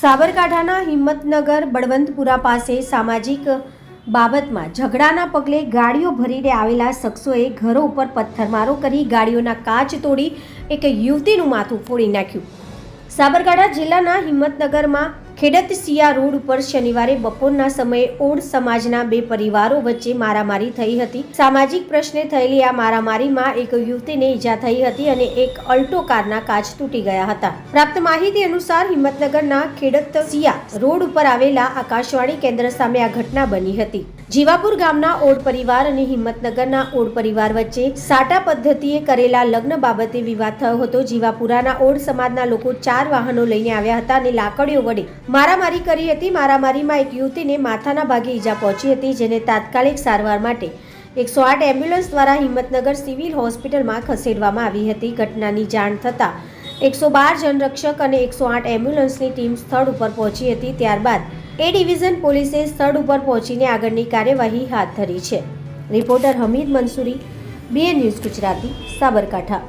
સાબરકાંઠાના હિંમતનગર બળવંતપુરા પાસે સામાજિક બાબતમાં ઝઘડાના પગલે ગાડીઓ ભરીને આવેલા શખ્સોએ ઘરો ઉપર પથ્થરમારો કરી ગાડીઓના કાચ તોડી એક યુવતીનું માથું ફોડી નાખ્યું. સાબરકાંઠા જિલ્લાના હિંમતનગરમાં ખેડતસિયા રોડ ઉપર શનિવારે બપોરના સમયે ઓડ સમાજના બે પરિવારો વચ્ચે મારામારી થઈ હતી. સામાજિક પ્રશ્ને થયેલી આ મારામારીમાં એક યુવતીને ઈજા થઈ હતી અને એક અલ્ટો કારના કાચ તૂટી ગયા હતા. પ્રાપ્ત માહિતી અનુસાર હિંમતનગરના ખેડતસિયા રોડ ઉપર આવેલા આકાશવાણી કેન્દ્ર સામે આ ઘટના બની હતી. જીવાપુર ગામના ઓડ પરિવાર અને હિંમતનગરના ઓડ પરિવાર વચ્ચે સાટા પદ્ધતિએ કરેલા લગ્ન બાબતે વિવાદ થયો હતો. જીવાપુરાના ઓડ સમાજના લોકો ચાર વાહનો લઈને આવ્યા હતા અને લાકડીઓ વડે મારામારી કરી હતી. મારામારીમાં એક યુવતીને માથાના ભાગે ઈજા પહોંચી હતી, જેને તાત્કાલિક સારવાર માટે એકસો આઠ એમ્બ્યુલન્સ દ્વારા હિંમતનગર સિવિલ હોસ્પિટલમાં ખસેડવામાં આવી હતી. ઘટનાની જાણ થતાં એકસો બાર જનરક્ષક અને એકસો આઠ એમ્બ્યુલન્સની ટીમ સ્થળ ઉપર પહોંચી હતી. ત્યારબાદ એ ડિવિઝન પોલીસે સ્થળ ઉપર પહોંચીને આગળની કાર્યવાહી હાથ ધરી છે. Reporter Hamid Mansuri BA news Gujarati, Sabarkantha.